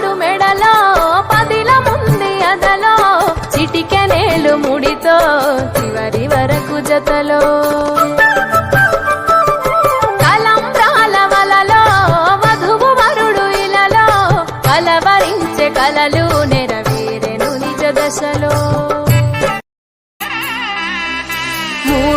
పాడు మెడలో పదిలముంది అదలో చిటికెనేలు ముడితో చివరి వరకు జతలో.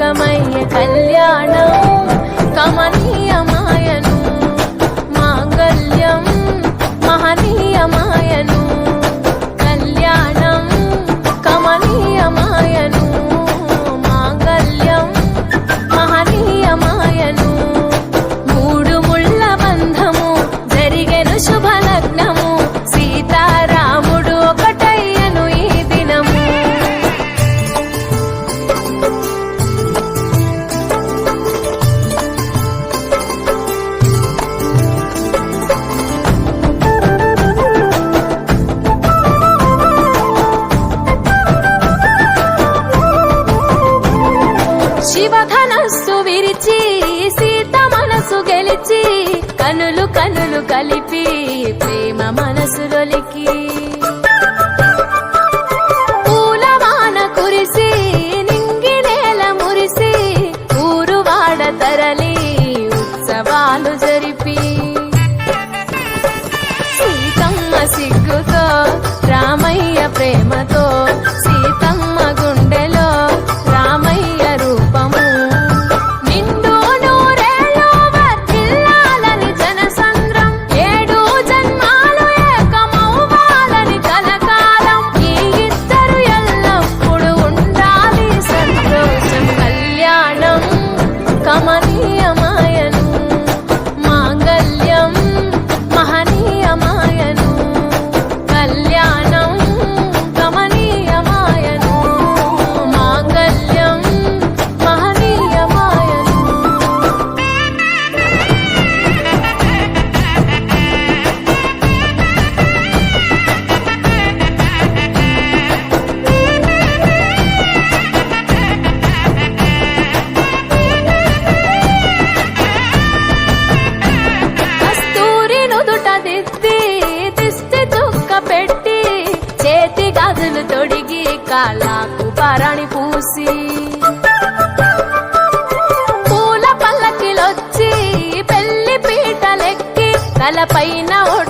కనకమయ్య కళ్యాణం కమనీయ కలిపి రాణి పూసి పూల పల్లకిలొచ్చి పెళ్ళి పీటలెక్కి తలపైన ఒడి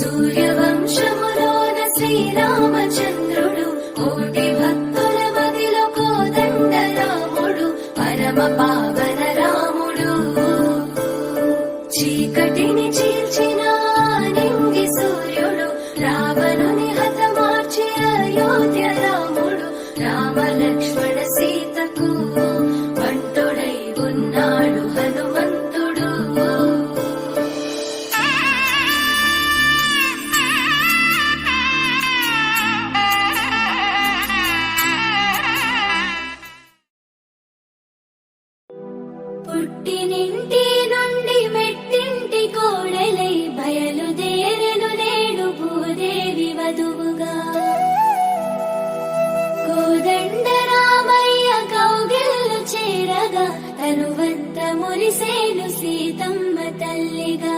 Surya. చేరగా తనువంత మురిసేను సీతమ్మ తల్లిగా.